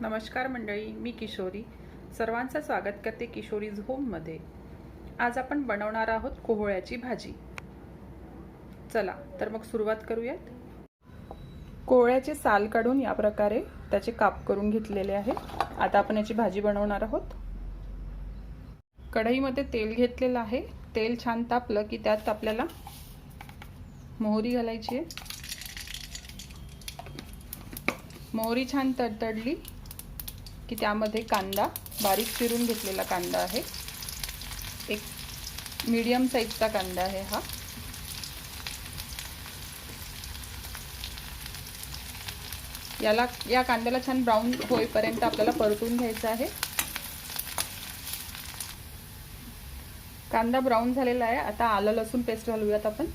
नमस्कार मंडळी मी किशोरी. सर्वांचं स्वागत करते किशोरीज होममध्ये आज आपण बनवणार आहोत कोहळ्याची भाजी. चला तर मग सुरुवात करूयात. कोहळ्याचे साल काढून या प्रकारे त्याचे काप करून घेतलेले आहे. आता आपण याची भाजी बनवणार आहोत. कढईमध्ये तेल घेतलेलं आहे. तेल छान तापलं की त्यात आपल्याला मोहरी घालायची आहे. मोहरी छान तडतडली की त्यामध्ये कांदा बारीक चिरून घेतलेला कांदा आहे. एक मीडियम साईजचा कांदा आहे हा. याला या कांद्याला छान ब्राऊन होईपर्यंत आपल्याला परतून घ्यायचा आहे. कांदा ब्राऊन झालेला आहे. आता आलं लसूण पेस्ट घालूयात आपण.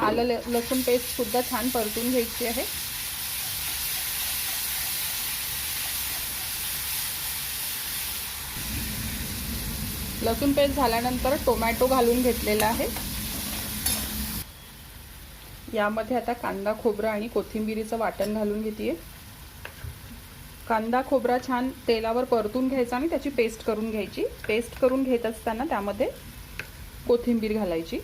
आलं लसूण पेस्टसुद्धा छान परतून घ्यायची आहे. लसूण पेस्ट झाल्यानंतर टोमॅटो घालून घेतलेला आहे. यामध्ये आता कांदा खोबरा आणि कोथिंबिरीचं वाटण घालून घेते कांदा खोबरा छान तेलावर परतून घ्यायचा आणि त्याची पेस्ट करून घ्यायची. पेस्ट करून घेत असताना त्यामध्ये कोथिंबीर घालायची.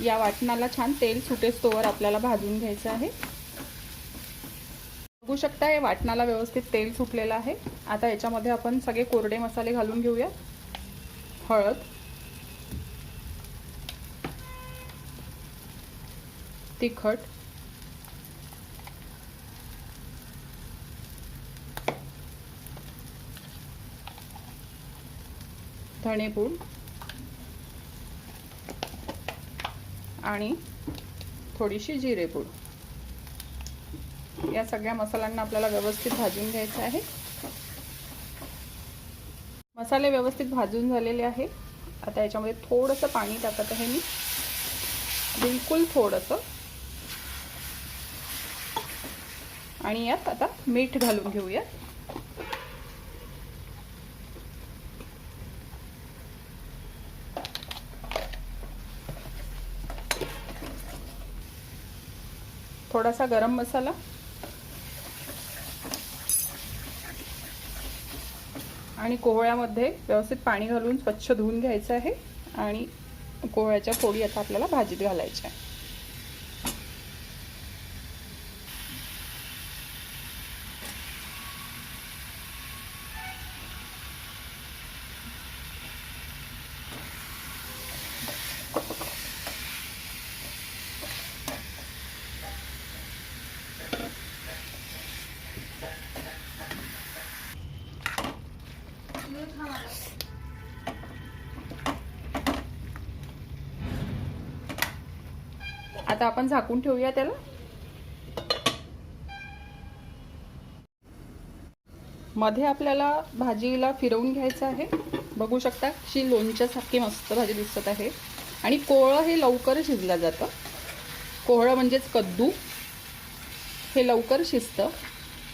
या वाटणाला छान तेल सुटेस्तोवर आपल्याला भाजून घ्यायचं आहे. बघू शकता हे वाटणाला व्यवस्थित तेल सुटलेलं आहे. आता याच्यामध्ये आपण सगळे कोरडे मसाले घालून घेऊया. हळद. तिखट. धणेपूड. आणि थोडीशी जिरेपूड या सगळ्या मसाल्यांना आपल्याला व्यवस्थित भाजून घ्यायचं आहे. मसाले व्यवस्थित भाजून झालेले आहे आता याच्यामध्ये थोडंसं पाणी टाकत आहे मी. बिलकुल थोडंसं. आणि यात आता मीठ घालून घेऊयात. थोडासा गरम मसाला. आणि कोहळ्यामध्ये व्यवस्थित पाणी घालून स्वच्छ धुवून घ्यायचं आहे. आणि कोहळ्याच्या फोडी आता आपल्याला भाजीत घालायच्या आहे आता आपण झाकून ठेवूया त्याला. मध्ये आपल्याला भाजीला फिरवून घ्यायचं आहे. बघू शकता शी लोणच्यासारखी मस्त भाजी दिसत आहे. आणि कोळं हे लवकर शिजलं जातं. कोहळं म्हणजेच कद्दू. हे लवकर शिजतं.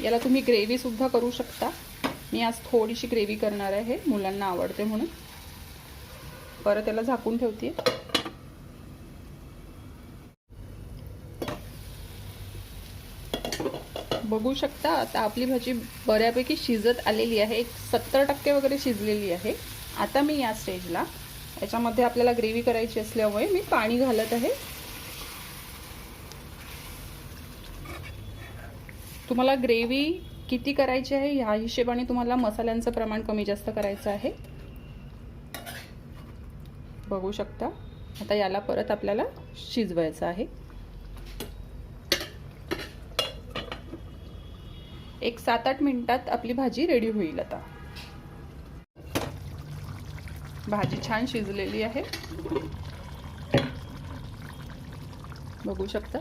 याला तुम्ही ग्रेव्हीसुद्धा करू शकता. मी आज थोडीशी ग्रेव्ही करणार आहे मुलांना आवडते म्हणून. परत त्याला झाकून ठेवते बघू शकता आता आपली भाजी बऱ्यापैकी शिजत आलेली आहे. एक सत्तर टक्के वगैरे शिजलेली आहे. आता मी या स्टेजला याच्यामध्ये आपल्याला ग्रेव्ही करायची असल्यामुळे मी पाणी घालत आहे. तुम्हाला ग्रेव्ही किती करायची आहे? ह्या हिशेबाने तुम्हाला मसाल्यांचं प्रमाण कमी जास्त करायचं आहे. बघू शकता. आता याला परत आपल्याला शिजवायचं आहे. एक सात आठ मिनिटात आपली भाजी रेडी होईल आता. भाजी छान शिजलेली आहे. बघू शकता.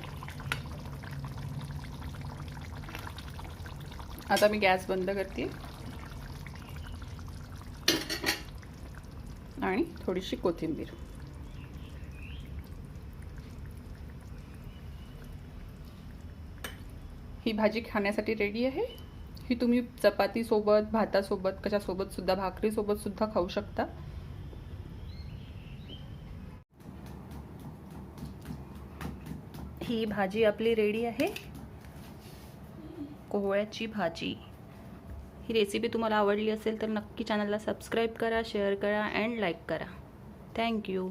आता मी गॅस बंद करते. आणि थोडीशी कोथिंबीर. ही भाजी खाण्यासाठी रेडी आहे. ही तुम्ही चपातीसोबत भातासोबत कशासोबत सुद्धा भाकरीसोबत सुद्धा खाऊ शकता. ही भाजी आपली रेडी आहे. कोहळ्याची भाजी. ही रेसिपी तुम्हाला आवडली असेल तर नक्की चॅनलला सबस्क्राईब करा शेअर करा अँड लाईक करा. थँक्यू